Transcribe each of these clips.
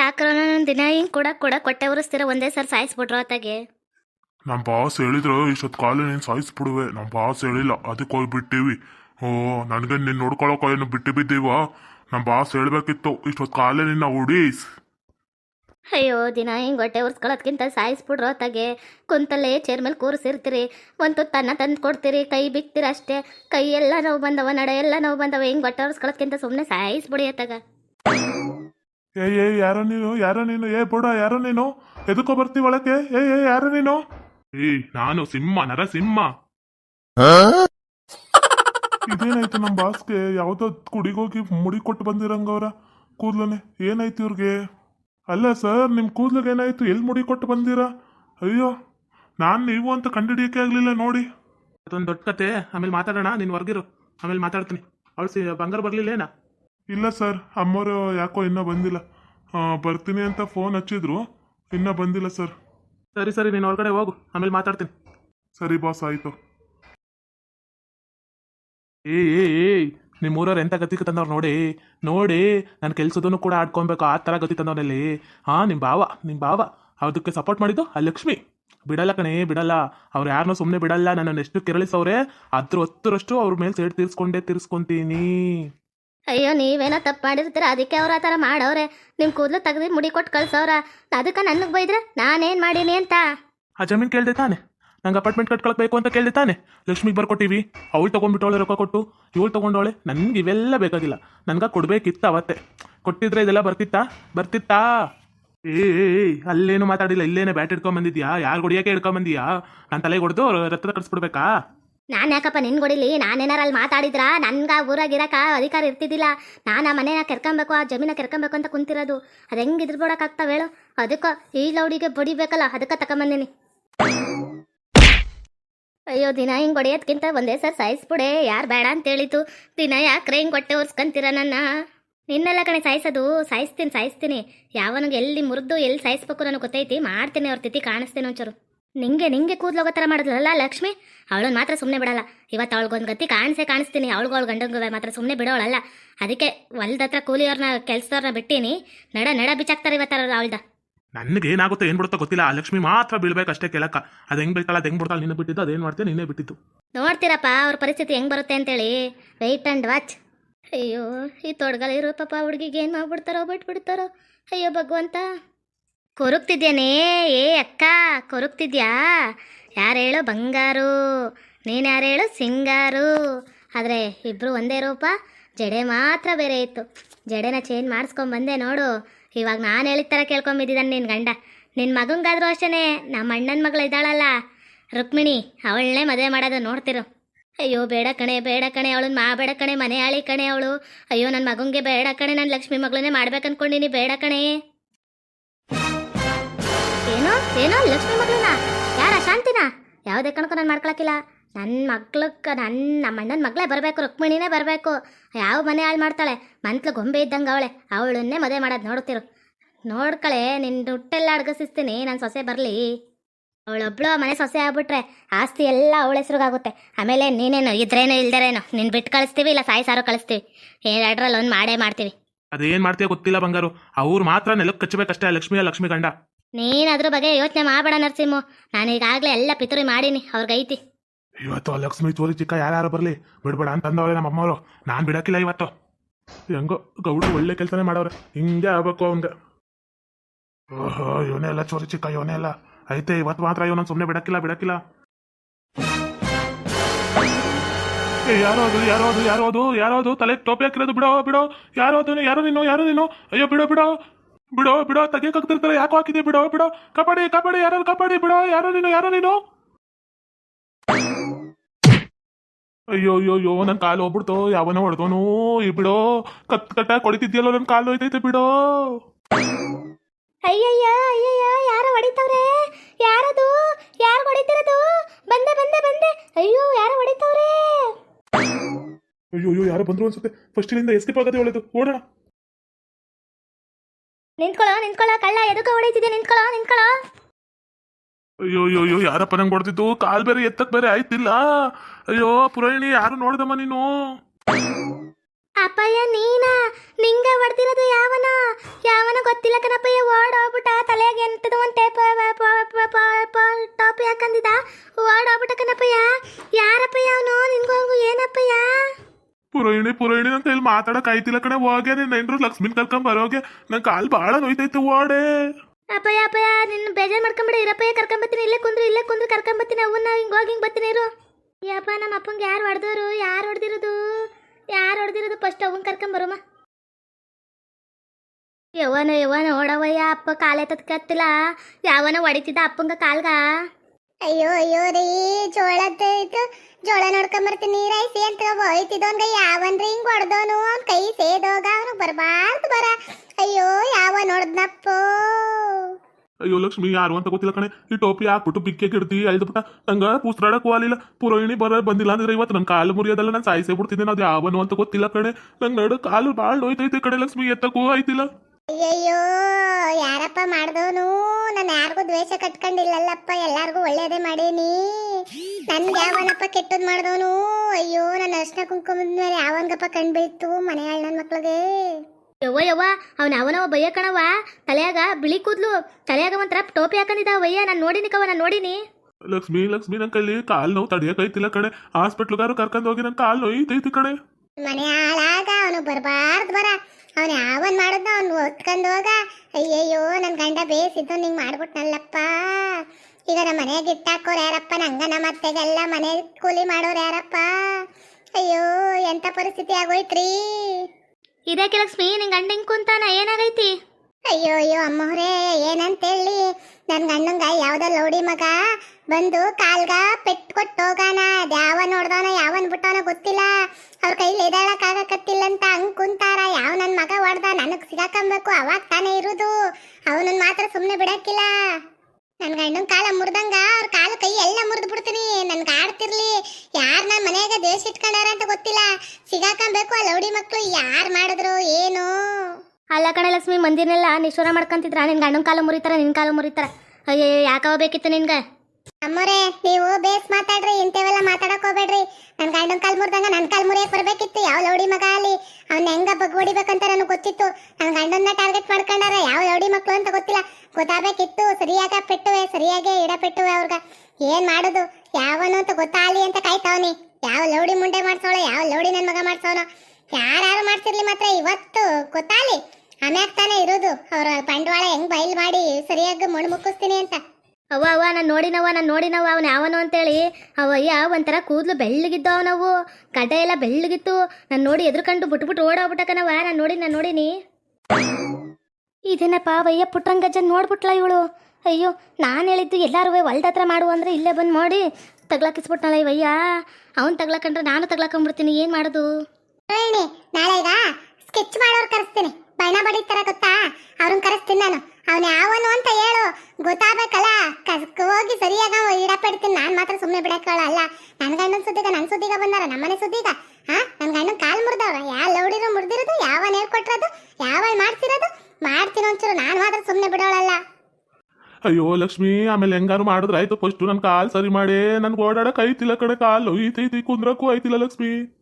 ಯಾಕ್ರ ನಾನು ದಿನ ಹಿಂಗೆ ಕೂಡ ಕೂಡ ಕೊಟ್ಟೆ ಉರಿಸ್ತೀರ ಒಂದೇ ಸರ್ ಸಾಯಿಸ್ಬಿಟ್ರು ಆತಾಗೆ. ನಮ್ಮ ಬಾಸ್ ಹೇಳಿದ್ರು ಇಷ್ಟೊತ್ತು ಕಾಲ ನೀನು ಸಾಯಿಸ್ಬಿಡುವೆ. ನಮ್ಮ ಬಾಸ್ ಹೇಳಿಲ್ಲ ಅದಕ್ಕೆ ಹೋಗಿ ಬಿಟ್ಟಿವಿ. ಓ ನನಗೆ ನೀನು ನೋಡ್ಕೊಳಕೋ ಏನು ಬಿಟ್ಟು ಬಿದ್ದೀವ? ನಮ್ಮ ಬಾಸ್ ಹೇಳ್ಬೇಕಿತ್ತು ಇಷ್ಟೊತ್ತು ಕಾಲ ನಿನ್ನ ಉಡೀಸ್. ಅಯ್ಯೋ ದಿನ ಹಿಂಗೆ ಹೊಟ್ಟೆ ಉರ್ಸ್ಕೊಳ್ಳೋದ್ಕಿಂತ ಸಾಯಿಸ್ಬಿಡ್ರು ಆತಾಗೆ. ಕುಂತಲ್ಲೇ ಚೇರ್ ಮೇಲೆ ಕೂರಿಸಿರ್ತೀರಿ. ಒಂದು ತನ್ನ ತಂದು ಕೊಡ್ತೀರಿ ಕೈ ಬಿಕ್ತೀರ ಅಷ್ಟೇ ಕೈ ಎಲ್ಲ ನೋವು ಬಂದವ ನಡ ಎಲ್ಲ ನೋವು ಬಂದವ ಹಿಂಗೆ ಹೊಟ್ಟೆ ಉರ್ಸ್ಕೊಳ್ಳೋದ್ಕಿಂತ ಸುಮ್ಮನೆ ಸಾಯಿಸ್ಬಿಡಿ ಆತಾಗ. ಏ ಏ, ಯಾರೋ ನೀನು ಯಾರೋ ನೀನು, ಏ, ಬೋಡ, ಯಾರೋ ನೀನು? ಎದಕ್ಕೋ ಬರ್ತೀವಿ ಒಳಕ್ಕೆ? ಏ ಏ, ಯಾರೋ ನೀನು? ಏ, ನಾನು ಸಿಂಹ, ನರಸಿಂಹ. ಇದೇನಾಯ್ತು ನಮ್ಮ ಬಾಸ್ಗೆ? ಯಾವ್ದೋ ಕುಡಿಗೋಗಿ ಮುಡಿ ಕೊಟ್ಟು ಬಂದಿರಂಗವ್ರ ಕೂದ್ಲನೆ ಏನಾಯ್ತು ಇವ್ರಿಗೆ? ಅಲ್ಲ ಸರ್ ನಿಮ್ಮ ಕೂದ್ಲಿಗೆ ಏನಾಯ್ತು? ಎಲ್ಲಿ ಮುಡಿ ಕೊಟ್ಟು ಬಂದಿರಾ? ಅಯ್ಯೋ, ನಾನು ನೀವು ಅಂತ ಕಂಡಿಡಿಯಕ್ಕೆ ಆಗ್ಲಿಲ್ಲ ನೋಡಿ. ಅದೊಂದು ದೊಡ್ಡ ಕತೆ. ಆಮೇಲೆ ಮಾತಾಡೋಣ, ನೀನು ಹೊರಗಿರು. ಆಮೇಲೆ ಮಾತಾಡ್ತೀನಿ. ಅವಳು ಬಂಗಾರ ಬಂಗಾರ ಬರಲಿಲ್ಲೇನಾ? ಇಲ್ಲ ಸರ್ ಅಮ್ಮವರು ಯಾಕೋ ಇನ್ನೂ ಬಂದಿಲ್ಲ. ಆ, ಬರ್ತೀನಿ ಅಂತ ಫೋನ್ ಹಚ್ಚಿದ್ರು ಇನ್ನೂ ಬಂದಿಲ್ಲ ಸರ್. ಸರಿ ಸರಿ ನೀನು ಹೊರಗಡೆ ಹೋಗು ಆಮೇಲೆ ಮಾತಾಡ್ತೀನಿ. ಸರಿ ಬಾಸ್ ಆಯಿತು. ಏ ಏ ಏಯ್ ನಿಮ್ಮ ಊರವ್ರು ಎಂಥ ಗತಿ ತಂದವ್ರು ನೋಡಿ ನೋಡಿ ನನ್ನ ಕೆಲಸದೂ ಕೂಡ ಆಡ್ಕೊಬೇಕು ಆ ಥರ ಗತಿ ತಂದವನಲ್ಲಿ ಹಾಂ ನಿಮ್ಮ ಭಾವ ನಿಮ್ಮ ಭಾವ. ಅದಕ್ಕೆ ಸಪೋರ್ಟ್ ಮಾಡಿದ್ದು ಆ ಲಕ್ಷ್ಮಿ. ಬಿಡಲ್ಲ ಕಣೇ ಬಿಡಲ್ಲ. ಅವ್ರು ಯಾರನ್ನೂ ಸುಮ್ಮನೆ ಬಿಡಲ್ಲ ನನ್ನನ್ನು ಎಷ್ಟು ಕೆರಳಿಸವ್ರೆ ಅದ್ರ ಹತ್ತರಷ್ಟು ಅವ್ರ ಮೇಲೆ ಸೇಡ್ ತೀರಿಸ್ಕೊಂಡೇ ತೀರ್ಸ್ಕೊಂತೀನಿ. ಅಯ್ಯೋ, ನೀವೇನೋ ತಪ್ಪು ಮಾಡಿರ್ತೀರ. ಅದಕ್ಕೆ ಅವ್ರ ಆ ಥರ ಮಾಡವ್ರೆ. ನಿಮ್ಮ ಕೂದಲು ತೆಗ್ದು ಮುಡಿ ಕೊಟ್ಟು ಕಳ್ಸವ್ರ. ಅದಕ್ಕೆ ನನಗೆ ಬೈದ್ರೆ ನಾನೇನು ಮಾಡೀನಿ ಅಂತ? ಆ ಜಮೀನು ಕೇಳ್ದೆ ತಾನೆ. ನಂಗೆ ಅಪಾರ್ಟ್ಮೆಂಟ್ ಕಟ್ಕೊಳ್ಬೇಕು ಅಂತ ಕೇಳ್ದೆ ತಾನೆ. ಲಕ್ಷ್ಮಿಗೆ ಬರ್ಕೊಟ್ಟಿವಿ. ಅವಳು ತೊಗೊಂಡ್ಬಿಟ್ಟವಳೆ ರೊಕ್ಕ ಕೊಟ್ಟು, ಇವಳು ತೊಗೊಂಡವಳೆ. ನನಗೆ ಇವೆಲ್ಲ ಬೇಕಾಗಿಲ್ಲ. ನನ್ಗೆ ಕೊಡ್ಬೇಕಿತ್ತು ಅವತ್ತೆ. ಕೊಟ್ಟಿದ್ರೆ ಇದೆಲ್ಲ ಬರ್ತಿತ್ತಾ? ಬರ್ತಿತ್ತಾ? ಏ ಅಲ್ಲೇನು ಮಾತಾಡಿಲ್ಲ. ಇಲ್ಲೇನೆ ಬ್ಯಾಟ್ ಹಿಡ್ಕೊಂಡ್ ಬಂದಿದ್ಯಾ ಯಾರು ಹೊಡಿಯೋಕೆ ಹಿಡ್ಕೊಂಡ್ ಬಂದಿಯಾ ನಾನು ತಲೆಗೆ ಹೊಡೆದು ರಕ್ತದ ಕಟ್ಸ್ಬಿಡ್ಬೇಕಾ? ನಾನು ಯಾಕಪ್ಪ ನಿನ್ ಗೊಡಿಲಿ? ನಾನೇನಾರ ಅಲ್ಲಿ ಮಾತಾಡಿದ್ರ? ಆ ಊರಾಗಿರಕ ಅಧಿಕಾರ ಇರ್ತಿದ್ದಿಲ್ಲ. ನಾನು ಆ ಮನೆನ ಕೆರ್ಕೊಬೇಕು, ಆ ಜಮೀನ ಕೆರ್ಕೊಬೇಕು ಅಂತ ಕುಂತಿರೋದು. ಅದು ಹೆಂಗೆ ಇದ್ರ ಬಿಡೋಕ್ಕಾಗ್ತಾವ ಹೇಳು? ಅದಕ್ಕೆ ಈ ಲೌಡಿಗೆ ಬಡಿಬೇಕಲ್ಲ ಅದಕ್ಕೆ ತಗೊಂಬಂದಿನಿ ಅಯ್ಯೋ, ದಿನ ಹಿಂಗೆ ಹೊಡೆಯೋದ್ಕಿಂತ ಒಂದೇ ಸರ್ ಸಾಯಿಸ್ಬಿಡೆ. ಯಾರು ಬೇಡ ಅಂತ ಹೇಳಿತು ದಿನ ಯಾಕ್ರೆ ಹಿಂಗೆ ಹೊಟ್ಟೆ ಒರ್ಸ್ಕೊಂತೀರ ನನ್ನ? ನಿನ್ನೆಲ್ಲ ಕಣೆ ಸಾಯಿಸೋದು. ಸಾಯಿಸ್ತೀನಿ ಸಾಯಿಸ್ತೀನಿ. ಯಾವನಿಗೆ ಎಲ್ಲಿ ಮುರಿದು, ಎಲ್ಲಿ ಸಾಯಿಸ್ಬೇಕು ನನಗೆ ಗೊತ್ತೈತಿ. ಮಾಡ್ತೀನಿ ಅವ್ರ ತಿಥಿ, ಕಾಣಿಸ್ತೀನಿ ಒಂಚೂರು. ನಿಂಗೆ ನಿಂಗೆ ಹೋಗೋ ಥರ ಮಾಡಿದ್ಲಲ್ಲ ಲಕ್ಷ್ಮಿ? ಅವಳನ್ನ ಮಾತ್ರ ಸುಮ್ಮನೆ ಬಿಡಲ್ಲ. ಇವತ್ತು ಅವಳಿಗೊಂದು ಗತಿ ಕಾಣಿಸೇ ಕಾಣಿಸ್ತೀನಿ. ಅವಳಿಗೂ ಅವಳು ಗಂಡಂಗೂ ಮಾತ್ರ ಸುಮ್ಮನೆ ಬಿಡೋಳಲ್ಲ. ಅದಕ್ಕೆ ಹೊಲ್ದ ಹತ್ರ ಕೂಲಿಯವ್ರನ್ನ ಕೆಲ್ಸದವ್ರನ್ನ ಬಿಟ್ಟೀನಿ. ನಡ ನಡ ಬಿಚ್ಚಾಕ್ತಾರೆ ಇವತ್ತರ ಅವಳ್ದ. ನನಗೆ ಏನಾಗುತ್ತೆ ಏನು ಬಿಡುತ್ತೋ ಗೊತ್ತಿಲ್ಲ. ಲಕ್ಷ್ಮಿ ಮಾತ್ರ ಬೀಳ್ಬೇಕಷ್ಟೇ ಕೆಳಕ ಅದು ಹೆಂಗ್ ಬೀಳ್ತಾಳ ಅದು ಹೆಂಗ್ ಬಿಡ್ತಾಳ ನಿನ್ನ ಬಿಟ್ಟಿದ್ದು ಅದೇನು ಮಾಡ್ತೀನಿ ನಿನ್ನೆ ಬಿಟ್ಟಿದ್ದು. ನೋಡ್ತೀರಪ್ಪ ಅವ್ರ ಪರಿಸ್ಥಿತಿ ಹೆಂಗೆ ಬರುತ್ತೆ ಅಂತೇಳಿ. ವೆಯ್ಟ್ ಆ್ಯಂಡ್ ವಾಚ್ ಅಯ್ಯೋ ಈ ತೊಡ್ಗಲ್ ಇರೋ ಪಾಪ ಹುಡುಗಿಗೆ ಏನು ಮಾಡ್ಬಿಡ್ತಾರೋ ಬಿಟ್ಬಿಡ್ತಾರೋ? ಅಯ್ಯೋ ಭಗವಂತ. ಕೊರುಕ್ತಿದ್ಯಾನೇ ಏ ಅಕ್ಕ, ಕೊರುಕ್ತಿದ್ಯಾ? ಯಾರು ಹೇಳೋ ಬಂಗಾರು? ನೀನು ಯಾರು ಹೇಳೋ ಸಿಂಗಾರು? ಆದರೆ ಇಬ್ಬರು ಒಂದೇ ರೂಪ, ಜಡೆ ಮಾತ್ರ ಬೇರೆ ಇತ್ತು. ಜಡೆನ ಚೇಂಜ್ ಮಾಡಿಸ್ಕೊಂಬಂದೆ ನೋಡು. ಇವಾಗ ನಾನು ಹೇಳಿದ ಥರ ಕೇಳ್ಕೊಂಬಿದ್ದಾನೆ ನಿನ್ನ ಗಂಡ. ನಿನ್ನ ಮಗಂಗಾದ್ರೂ ಅಷ್ಟೇ ನಮ್ಮ ಅಣ್ಣನ ಮಗಳು ಇದ್ದಾಳಲ್ಲ. ರುಕ್ಮಿಣಿ, ಅವಳನ್ನೇ ಮದುವೆ ಮಾಡೋದು ನೋಡ್ತಿರು. ಅಯ್ಯೋ, ಬೇಡ ಕಣೆ ಬೇಡ ಕಣೆ ಅವಳನ್ನ ಮಾಡಬೇಡ ಕಣೆ ಮನೆ ಆಳಿ ಕಣೆ ಅವಳು. ಅಯ್ಯೋ ನನ್ನ ಮಗಂಗೆ ಬೇಡ ಕಣೆ ನನ್ನ ಲಕ್ಷ್ಮಿ ಮಗಳನ್ನೇ ಮಾಡ್ಬೇಕು ಅನ್ಕೊಂಡಿನಿ ಬೇಡ ಕಣೆ. ಏನೋ ಏನೋ ಲಕ್ಷ್ಮಿ ಮಗಳನ್ನ. ಯಾರ ಶಾಂತಿನ? ಯಾವುದೇ ಕಣಕ್ಕೂ ನಾನು ಮಾಡ್ಕೊಳಕ್ಕಿಲ್ಲ. ನನ್ನ ಮಗ್ಳಕ್ಕೆ ನನ್ನ ನಮ್ಮ ಅಣ್ಣನ ಮಗಳೇ ಬರಬೇಕು, ರುಕ್ಮಿಣಿನೇ ಬರಬೇಕು. ಯಾವ ಮನೆ ಹಾಳು ಮಾಡ್ತಾಳೆ? ಮಂತ್ಲು ಗೊಂಬೆ ಇದ್ದಂಗೆ ಅವಳೆ. ಅವಳನ್ನೇ ಮದುವೆ ಮಾಡೋದು ನೋಡ್ತಿರು. ನೋಡ್ಕಳೆ ನಿನ್ನ ದುಡ್ಡೆಲ್ಲ ಅಡ್ಗಸಿಸ್ತೀನಿ ನನ್ನ ಸೊಸೆ ಬರಲಿ. ಅವಳೊಬ್ಳು ಮನೆ ಸೊಸೆ ಆಗ್ಬಿಟ್ರೆ ಆಸ್ತಿ ಎಲ್ಲ ಅವಳ ಹೆಸ್ರಿಗಾಗುತ್ತೆ. ಆಮೇಲೆ ನೀನೇನು, ಇದ್ರೇನೋ ಇಲ್ಲದರೇನೋ ನೀನು ಬಿಟ್ಟು ಕಳಿಸ್ತೀವಿ, ಇಲ್ಲ ಸಾಯಿ ಸಾರು ಕಳಿಸ್ತೀವಿ. ಎರಡರಲ್ಲಿ ಒಂದು ಮಾಡೇ ಮಾಡ್ತೀವಿ. ಅದೇನು ಮಾಡ್ತೀಯ ಗೊತ್ತಿಲ್ಲ ಬಂಗಾರು. ಅವ್ರು ಮಾತ್ರ ನೆಲಕ್ಕೆ ಕಚ್ಚಬೇಕಷ್ಟೇ, ಲಕ್ಷ್ಮಿಯ ಲಕ್ಷ್ಮಿ ಗಂಡ ನೀನು ಅದ್ರ ಬಗ್ಗೆ ಯೋಚನೆ ಮಾಡಬೇಡ ನರಸಿಂಹು. ನಾನು ಈಗಾಗಲೇ ಎಲ್ಲ ಪಿತೃರಿ ಮಾಡೀನಿ ಅವ್ರಿಗೈತಿ ಇವತ್ತು ಲಕ್ಷ್ಮಿ ಚೋರಿ ಚಿಕ್ಕ ಯಾರು ಬರಲಿ? ಬಿಡ್ಬೇಡ ಅಂತಂದವ್ರೆ ನಮ್ಮ ಅಮ್ಮವರು ನಾನು ಬಿಡಕ್ಕಿಲ್ಲ ಇವತ್ತು. ಹೆಂಗೋ ಗೌಡ್ರು ಒಳ್ಳೆ ಕೆಲಸನೇ ಮಾಡವ್ರೆ. ಹಿಂಗೆ ಆಗ್ಬೇಕು ಅವನ್ಗೆ. ಓಹೋ, ಇವನೇ ಎಲ್ಲ ಚೋರಿ ಚಿಕ್ಕ, ಇವನೇ ಎಲ್ಲ ಐತೆ, ಇವತ್ತು ಮಾತ್ರ ಇವನನ್ನು ಸುಮ್ಮನೆ ಬಿಡಕ್ಕಿಲ್ಲ ಬಿಡಕ್ಕಿಲ್ಲ. ಯಾರೋದು ಯಾರೋದು ಯಾರೋದು ಯಾರೋದು? ತಲೆ ಟೋಪಿ ಹಾಕಿರೋದು ಬಿಡೋ ಬಿಡೋ. ಯಾರೋದು, ಯಾರೋ ನೀನು ಯಾರೋ ನೀನು? ಅಯ್ಯೋ, ಬಿಡೋ ಬಿಡೋ. ಬಿಡೋ ಬಿಡೋ ತೆಗಿಯಕ್ಕಾಗ್ತಿರ್ತಾರೆ ಯಾಕೋ ಹಾಕಿದೆ ಬಿಡೋ ಬಿಡೋ. ಕಬಡ್ಡಿ ಕಬಡ್ಡಿ ಯಾರು ಕಬಡ್ಡಿ ಬಿಡೋ. ಯಾರೋ ನೀನು ಯಾರೋ ನೀನು? ಅಯ್ಯೋ ಅಯ್ಯೋ ಅಯ್ಯೋ ನನ್ನ ಕಾಲು ಹೋಗ್ಬಿಡ್ತು. ಯಾವನ ಹೊಡೆದೋನು. ಈ ಬಿಡೋ ಕತ್ ಕಟ್ಟ ಕೊಡಿತಿದ್ಯಲ್ಲೋ ನನ್ನ ಕಾಲು ಹೋಯ್ತೈತೆ ಬಿಡೋ. ಅಯ್ಯಯ್ಯ ಅಯ್ಯಯ್ಯ ಯಾರು ಹೊಡಿತವ್ರೆ? ಯಾರದು? ಯಾರು ಹೊಡಿತಿರೋದು? ಬಂದೆ ಬಂದೆ ಬಂದೆ. ಅಯ್ಯೋ ಯಾರು ಹೊಡಿತವ್ರೆ? ಅಯ್ಯೋ ಅಯ್ಯೋ ಯಾರೋ ಬಂದ್ರು ಅನ್ಸುತ್ತೆ. ಫಸ್ಟ್ ಇಂದ ಎಸ್ಕೇಪ್ ಆಗೋದೇ ಒಳ್ಳೇದು. ಓಡೋಣ. ನಿಂತ್ಕೊಳ್ಳೋ ನಿಂತ್ಕೊಳ್ಳೋ ಕಳ್ಳ ಎದಕ್ಕೆ ಹೊಡಿತಿದ್ದೆ ನಿಂತ್ಕೊಳ್ಳೋ ನಿಂತ್ಕೊಳ್ಳೋ ಅಯ್ಯೋ ಅಯ್ಯೋ ಅಯ್ಯೋ ಯಾರಪ್ಪ ನಂಗೆ ಹೊಡೆದಿದ್ದು ಕಾಲ್ ಬೇರೆ ಎತ್ತಕ್ ಬೇರೆ ಆಯ್ತಿಲ್ಲ ಅಯ್ಯೋ ಪುರಾಣಿ ಯಾರು ನೋಡ್ದಮ್ಮ ನೀನು ಅಪ್ಪಯ್ಯ ನೀನಾ ನಿಂಗೆ ಹೊಡ್ದಿರೋದು ಯಾವನ ಯಾವನ ಗೊತ್ತಿಲ್ಲ ಕಣಪ್ಪಯ್ಯ ಓಡೋಗ್ಬಿಟ್ಟ ತಲೆಗೆ ಎಂತದ ಒಂದು ಟೇಪ್ ಟಾಪಿ ಹಾಕಂದಿದ್ದ ಓಡೋಗ್ಬಿಟ್ಟ ಕಣಪ್ಪಯ್ಯ ಯಾರಪ್ಪಯ್ಯ ಅವನು ಪುರೋಹಿಣಿ ಪುರೋಹಿಣಿ ಅಂತ ಹೇಳಿ ಮಾತಾಡಕ್ ಆಯ್ತಿಲ್ಲ ಕಣೆ, ಹೋಗ್ಯ ನೀನ್ ನೆಂಡ್ರು ಲಕ್ಷ್ಮಿನ್ ಕರ್ಕೊಂಡ್ ಬರೋಗೆ. ನನ್ ಕಾಲ್ ಬಾಳ ನೋಯ್ತೈತೆ, ಓಡೆ. ಅಪ್ಪಯ್ಯ ಅಪ್ಪಯ್ಯ ನಿನ್ನ ಬೇಜಾರು ಮಾಡ್ಕೊಂಬಿಡಿ, ಇರಪ್ಪಯ್ಯ ಕರ್ಕೊಂಬತ್ತೀನಿ ಇಲ್ಲೇ ಕುಂದ್ರು ಇಲ್ಲೇ ಕುಂದ್ರು ಕರ್ಕೊಂಬತ್ತೀನಿ ಅವನ್ನ ಹಿಂಗೆ ಹೋಗಿ ಹಿಂಗೆ ಬರ್ತೀನಿ, ಇರು. ಯಪ್ಪ ನಮ್ಮ ಅಪ್ಪಂಗೆ ಯಾರು ಹೊಡೆದವರು ಯಾರು ಹೊಡೆದಿರೋದು? ಯಾರು ಹೊಡೆದಿರೋದು? ಫಸ್ಟ್ ಅವನ್ ಕರ್ಕೊಂಬರಮ್ಮ ಯವನ ಯವನ ಹೊಡವಯ್ಯ ಅಪ್ಪ ಕಾಲೆತ್ತದ ಕತ್ತಿಲ್ಲ ಯಾವನ ಹೊಡಿತಿದ್ದ ಅಪ್ಪಂಗ ಕಾಲ್ಗ. ಅಯ್ಯೋ ಅಯ್ಯೋ ರೀ ಜೋಳದ ಇದು ಜೋಳ ನೋಡ್ಕೊಂಬರ್ತೀನಿ ರೈಸಿ ಅಂತ ಹೋಯ್ತಿದ್ದವನ್ಗ ಯಾವನ್ರಿ ಹಿಂಗ್ ಹೊಡೆದೋನು? ಅವ್ನ ಕೈ ಸೇದೋಗ ಅವನು ಬರ್ಬಾರ್ದು ಬರ. ಅಯ್ಯೋ ಯಾವ ನೋಡ್ದಪ್ಪೋ ಅಯ್ಯೋ ಲಕ್ಷ್ಮಿ ಯಾರು ಅಂತ ಗೊತ್ತಿಲ್ಲ ಕಣೆ. ಈ ಟೋಪಿ ಹಾಕ್ಬಿಟ್ಟು ಬಿಕ್ಕೆ ಕಿಡ್ತಿ ಅಳ್ದ್ಬಿಟ್ಟ ನಂಗ ಉಸ್ರಾಡಕ್ ಹೋಗಲಿಲ್ಲ ಪುರೋಹಿಣಿ ಬರ ಬಂದಿಲ್ಲ ಅಂದ್ರೆ ಇವತ್ತು ನನ್ನ ಕಾಲು ಮುರಿಯೋದಲ್ಲ ನಾನು ಸಾಯಿಸೇ ಬಿಡ್ತಿದ್ದೆ ಅದು ಯಾವನು ಅಂತ ಗೊತ್ತಿಲ್ಲ ಕಣೆ. ನಂಗೆ ನಡು ಕಾಲು ಬಾಳ್ ನೋಯ್ತೈತೆ ಕಣೆ ಲಕ್ಷ್ಮಿ ಎತ್ತಕ್ಕೂ ಆಯ್ತಿಲ್ಲ. ಅಯ್ಯಯ್ಯೋ ಯಾರಪ್ಪ ಮಾಡ್ದೋನು? ಯಾರಿಗೂ ದ್ವೇಷ ಕಟ್ಕೊಂಡಿಲ್ಲಲ್ಲಪ್ಪ ಎಲ್ಲಾರ್ಗೂ ಒಳ್ಳೇದೇ ಮಾಡೇನಿ. ನನ್ಗೆ ಯಾವನಪ್ಪ ಕೆಟ್ಟದ್ ಮಾಡಿದವನು? ಅಯ್ಯೋ ನನ್ನ ಅರ್ಶನ ಕುಂಕುಮದ ಮೇಲೆ ಯಾವನ್ಗಪ್ಪ ಕಣ್ ಬೀಳ್ತು? ಮನೆ ನನ್ನ ಮಕ್ಳಿಗೆ. ಯವ್ವ ಯವ್ವ ಅವ್ನ ಅವನವ ಬಯ್ಯ ಕಣವ ತಲೆಯಾಗ ಬಿಳಿ ಕೂದ್ಲು. ತಲೆಯಾಗ ಒಂಥರ ಟೋಪಿ ಹಾಕೊಂಡಿದ್ದ ವಯ್ಯ ನಾನು ನೋಡಿನಿ ಕವ ನಾನು ನೋಡಿನಿ. ಲಕ್ಷ್ಮಿ ಲಕ್ಷ್ಮಿ ನನ್ನ ಕೈಲಿ ಕಾಲು ನೋವು ತಡಿಯಕೈತಿಲ್ಲ ಕಣೆ. ಹಾಸ್ಪಿಟ್ಲ್ಗಾರು ಕರ್ಕೊಂಡು ಹೋಗಿ ನನ್ನ ಕಾಲು ನೋಯ್ತೈತಿ ಕಣೆ. ಮನೆ ಹಾಳಾಗ ಅವನು ಬರಬಾರ್ದು ಬರ. ಅವನು ಯಾವನ್ ಮಾಡಿದ್ನ ಅವ್ನು ಒತ್ಕೊಂಡು ಹೋಗ. ಅಯ್ಯಯ್ಯೋ ನನ್ನ ಗಂಡ ಬೇಸಿದ್ದು ನಿಂಗೆ ಮಾಡ್ಬಿಟ್ನಲ್ಲಪ್ಪ. ಈಗ ನಮ್ಮ ಮನೆಗೆ ಇಟ್ಟಾಕೋರು ಯಾರಪ್ಪ? ನಂಗ ನಮ್ಮ ಅತ್ತೆಗೆಲ್ಲ ಮನೆ ಕೂಲಿ ಮಾಡೋರು ಯಾರಪ್ಪ? ಅಯ್ಯೋ ಎಂಥ ಪರಿಸ್ಥಿತಿ ಆಗೋಯ್ತ್ರಿ. ಇದಕ್ಕೆ ಲಕ್ಷ್ಮಿ ನಿಂಗೆ ಗಂಡ ಹಿಂಗೆ ಕುಂತಾನ? ಏನಾಗೈತಿ? ಅಯ್ಯೋ ಅಯ್ಯೋ ಅಮ್ಮವ್ರೆ ಏನಂತೇಳಿ? ನನ್ನ ಗಂಡಂಗ ಯಾವ್ದೋ ಲೌಡಿ ಮಗ ಬಂದು ಕಾಲ್ಗ ಪೆಟ್ ಕೊಟ್ಟು ಹೋಗಾನ ಯಾವ ನೋಡ್ದಾನ ಯಾವನ್ ಬಿಟ್ಟವನ ಗೊತ್ತಿಲ್ಲ. ಅವ್ರ ಕೈಲಿ ಎದಾಳಕ್ಕಾಗಕತ್ತಿಲ್ಲ ಅಂತ ಹಂಗ್ ಕುಂತಾರ. ಯಾವ ನನ್ ಮಗ ಹೊಡ್ದ, ನನಗ್ ಸಿಗಾಕಂಬೇಕು, ಅವಾಗ ತಾನೇ ಇರುದು. ಅವನನ್ನ ಮಾತ್ರ ಸುಮ್ನೆ ಬಿಡಕ್ಕಿಲ್ಲ. ನನ್ ಗಂಡನ್ ಕಾಲ ಮುರ್ದಂಗ ಅವ್ರ ಕಾಲು ಕೈ ಎಲ್ಲ ಮುರಿದು ಬಿಡ್ತೀನಿ. ನನ್ಗೆ ಆಡ್ತಿರ್ಲಿ. ಯಾರ್ ನನ್ ಮನೆಯಾಗ ದೇಶ ಇಟ್ಕೊಂಡಾರ ಅಂತ ಗೊತ್ತಿಲ್ಲ. ಸಿಗಾಕಂಬೇಕು ಆ ಲೌಡಿ ಮಕ್ಳು, ಯಾರ್ ಮಾಡಿದ್ರು, ಏನು? ಅಲ್ಲ ಕಣೆ ಲಕ್ಷ್ಮಿ ಮಂದಿನೆಲ್ಲ ನಿಶ್ವರ ಮಾಡ್ಕೊಂತಿದ್ರ. ನಿನ್ ಗಂಡನ ಕಾಲು ಮುರಿತಾರ, ನಿನ್ ಕಾಲು ಮುರಿತಾರ. ಅಯ್ಯೋ ಯಾಕವ ಬೇಕಿತ್ತು ನಿನ್ಗೆ? ಅಮ್ಮರೇ, ನೀವು ಬೇಸ್ ಮಾತಾಡ್ರಿ, ಇಂಥವೆಲ್ಲ ಮಾತಾಡಕ್ ಹೋಗ್ಬೇಡ್ರಿ. ನನ್ ಗಂಡನ್ ಕಾಲ ಮುರಿದಂಗ ನನ್ ಕಾಲ್ ಮುರಿಯಕ್ ಬರ್ಬೇಕಿತ್ತು. ಯಾವ ಲೌಡಿ ಮಗ ಅಲ್ಲಿ? ಅವ್ನ ಹೆಂಗ ಬಗ್ ಹೊಡಿಬೇಕಂತ ನನಗೆ ಗೊತ್ತಿತ್ತು. ನನ್ ಗಂಡನ್ನ ಟಾರ್ಗೆಟ್ ಮಾಡ್ಕೊಂಡಾರ. ಯಾವ ಲೌಡಿ ಮಕ್ಳು ಅಂತ ಗೊತ್ತಿಲ್ಲ. ಗೊತ್ತಾಗಬೇಕಿತ್ತು. ಸರಿಯಾಗ ಪೆಟ್ಟುವೆ, ಸರಿಯಾಗಿ ಇಡ ಪೆಟ್ಟುವೆ ಅವ್ರಗ. ಏನ್ ಮಾಡುದು? ಯಾವನು ಅಂತ ಗೊತ್ತಾಗ್ಲಿ ಅಂತ ಕಾಯ್ತಾವನಿ. ಯಾವ ಲೌಡಿ ಮುಂಡೆ ಮಾಡ್ಸೋಳ? ಯಾವ ಲೌಡಿ ನನ್ ಮಗ ಮಾಡ್ಸೋನೋ? ಯಾರು ಮಾಡ್ತಿರ್ಲಿ ಮಾತ್ರ ಇವತ್ತು ಗೊತ್ತಾಲಿ ಆಮ್ಯಾಗ ತಾನೇ ಇರೋದು. ಅವ್ರ ಬಂಡವಾಳ ಹೆಂಗ್ ಬಯಲ್ ಮಾಡಿ ಸರಿಯಾಗಿ ಮಣ್ಣು ಮುಕ್ಕಿಸ್ತೀನಿ ಅಂತ. ಅವ್ವ ಅವ್ವ, ನಾನು ನೋಡಿನವ ನಾನು ನೋಡಿನವ ಅವನು ಯಾವನು ಅಂತೇಳಿ. ಅವಯ್ಯ ಒಂಥರ ಕೂದಲು ಬೆಳ್ಳಗಿದ್ದು ಅವನವು ಗಡ್ಡ ಎಲ್ಲ ಬೆಳ್ಳಗಿತ್ತು. ನಾನು ನೋಡಿ ಎದ್ರುಕಂಡು ಬಿಟ್ಬಿಟ್ಟು ಓಡೋಗ್ಬಿಟ್ಟಕನವ ನಾನು ನೋಡಿ, ನಾನು ನೋಡಿನಿ. ಇದೇನಪ್ಪ ಅವಯ್ಯ ಪುಟ್ರಂಗಜ್ಜನ್ ನೋಡ್ಬಿಟ್ಲ ಇವಳು. ಅಯ್ಯೋ, ನಾನು ಹೇಳಿದ್ದು ಎಲ್ಲಾರು ಹೊಲ್ದ ಹತ್ರ ಮಾಡು ಅಂದ್ರೆ ಇಲ್ಲೇ ಬಂದು ಮಾಡಿ ತಗ್ಲಾಕಿಸ್ಬಿಟ್ನಲ್ಲ ಇವಯ್ಯ. ಅವ್ನು ತಗ್ಲಾಕಂಡ್ರೆ ನಾನು ತಗ್ಲಾಕೊಂಡ್ಬಿಡ್ತೀನಿ ಏನು ಮಾಡೋದು? ರೋಹಿಣಿ ನಾಳೆ ಈಗ ಸ್ಕೆಚ್ ಮಾಡೋರ್ ಕರೆಸ್ತೀನಿ. ಬಣ್ಣ ಬಡಿತಾರ ಗೊತ್ತಾ? ಅವ್ರನ್ನ ಕರೆಸ್ತೀನಿ ನಾನು. ಅವನ ಯಾವನು ಅಂತ ಹೇಳು. ಗೊತ್ತಾಗಬೇಕಲ್ಲ? ಕಸ್ ಹೋಗಿ ಸರಿಯಾಗ ಇಡಪೆಡ್ತೀನಿ ನಾನು ಮಾತ್ರ ಸುಮ್ಮನೆ ಬಿಡಕ್ಕಲ್ಲ ನನ್ನ ಗಂಡನ ಸುದ್ದಿಗ ನನ್ನ ಸುದ್ದಿಗ ಬಂದಾರ ನಮ್ಮನೆ ಸುದ್ದಿಗ. ಹಾ? ನನ್ನ ಗಂಡನ ಕಾಲ್ ಮುರಿದವ್ರ. ಯಾವ ಲೌಡಿರೋ ಮುರಿದಿರೋದು, ಯಾವನ್ ಹೇಳ್ಕೊಟ್ರದು ಯಾವ ಮಾಡ್ತಿರೋದು ಮಾಡ್ತೀನಿ ಒಂಚೂರು. ನಾನು ಮಾತ್ರ ಸುಮ್ಮನೆ ಬಿಡೋಳಲ್ಲ. ಅಯ್ಯೋ ಲಕ್ಷ್ಮಿ, ಆಮೇಲೆ ಹೆಂಗಾರು ಮಾಡಿದ್ರೆ ಆಯ್ತು? ಫಸ್ಟ್ ನನ್ನ ಕಾಲ್ ಸರಿ ಮಾಡಿ. ನನ್ಗೆ ಓಡಾಡಕ್ ಐತಿಲ್ಲ ಕಡೆ ಕಾಲು. ಐತೈತಿ ಕುಂದ್ರಕ್ಕೂ ಐತಿಲ್ಲ ಲಕ್ಷ್ಮಿ.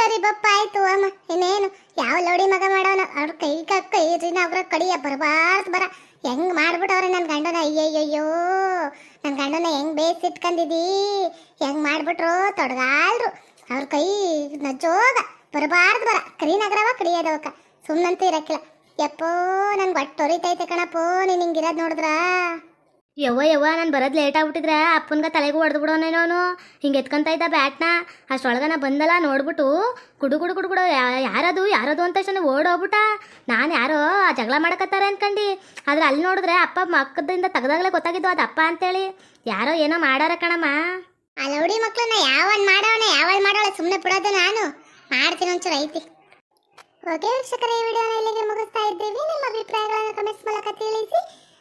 ಸರಿ ಬಪ್ಪ ಆಯ್ತು ಅಮ್ಮ. ಇನ್ನೇನು? ಯಾವ ಲೌಡಿ ಮಗ ಮಾಡೋನ? ಅವ್ರ ಕೈ ಕೈ ಅವ್ರ ಕಡಿಯ ಬರಬಾರ್ದು ಬರ. ಹೆಂಗ್ ಮಾಡ್ಬಿಟ್ಟವ್ರೆ ನನ್ನ ಗಂಡನ? ಅಯ್ಯಯ್ಯಯ್ಯೋ. ನನ್ನ ಗಂಡನ ಹೆಂಗ್ ಬೇಯಿಸಿಟ್ಕೊಂಡಿದಿ ಹೆಂಗ್ ಮಾಡ್ಬಿಟ್ರು? ತೊಡಗಾಲ್ರು ಅವ್ರ ಕೈ ನಜ್ಜೋಗ. ಬರಬಾರ್ದು ಬರ. ಕರಿನಗರವ ಕಡಿಯೋದವಕ್ಕ ಸುಮ್ಮನಂತೂ ಇರಕ್ಕಿಲ್ಲ. ಯಪ್ಪೋ, ನನ್ಗೆ ಒಟ್ಟು ಹೊರಿತೈತೆ ಕಣಪ್ಪೋ. ನೀನು ಹಿಂಗಿರೋದು ನೋಡಿದ್ರಾ? ಯವ್ವ ಯವ್ವ, ನಾನು ಬರೋದು ಲೇಟ್ ಆಗ್ಬಿಟ್ಟಿದ್ರೆ ಅಪ್ಪನ್ಗ ತಲೆಗೆ ಹೊಡೆದು ಬಿಡೋನೇನೋ ಅವನು ಹಿಂಗೆ ಎತ್ಕೊಂತ ಇದ್ದ ಬ್ಯಾಟ್ನ ಅಷ್ಟೊಳಗ ನಾ ಬಂದಲ್ಲ, ನೋಡ್ಬಿಟ್ಟು ಕುಡು ಕುಡು ಕುಡು ಕುಡು ಯಾರದು ಯಾರದು ಅಂತ ತಕ್ಷಣ ಓಡೋಗ್ಬಿಟ್ಟ ನಾನು ಯಾರೋ ಜಗಳ ಮಾಡಕತ್ತಾರೆ ಅನ್ಕಂಡು. ಆದ್ರೆ ಅಲ್ಲಿ ನೋಡಿದ್ರೆ ಅಪ್ಪ ಮಕ್ಕದಿಂದ ತೆಗ್ದಾಗಲೇ ಗೊತ್ತಾಗಿದ್ದು ಅದು ಅಪ್ಪ ಅಂತೇಳಿ. ಯಾರೋ ಏನೋ ಮಾಡಾರ ಕಣಮ್ಮ. ಆ ಮಕ್ಕಳನ್ನ ಯಾವನ್ ಮಾಡೋಣ ಯಾವನ್ ಮಾಡೋಳ ಸುಮ್ಮನೆ ಬಿಡೋದು ನಾನು. ಮಾಡ್ತೀನಿ ಒಂಚೂರು ಐತಿ. ಓಕೆ ವೀಕ್ಷಕರೇ, ಈ ವಿಡಿಯೋನ ಇಲ್ಲಿಗೆ ಮುಗಿಸ್ತಾ ಇದ್ದೀವಿ. ನಿಮ್ಮ ಅಭಿಪ್ರಾಯಗಳನ್ನು ಕಮೆಂಟ್ಸ್ ಮೂಲಕ ತಿಳಿಸಿ.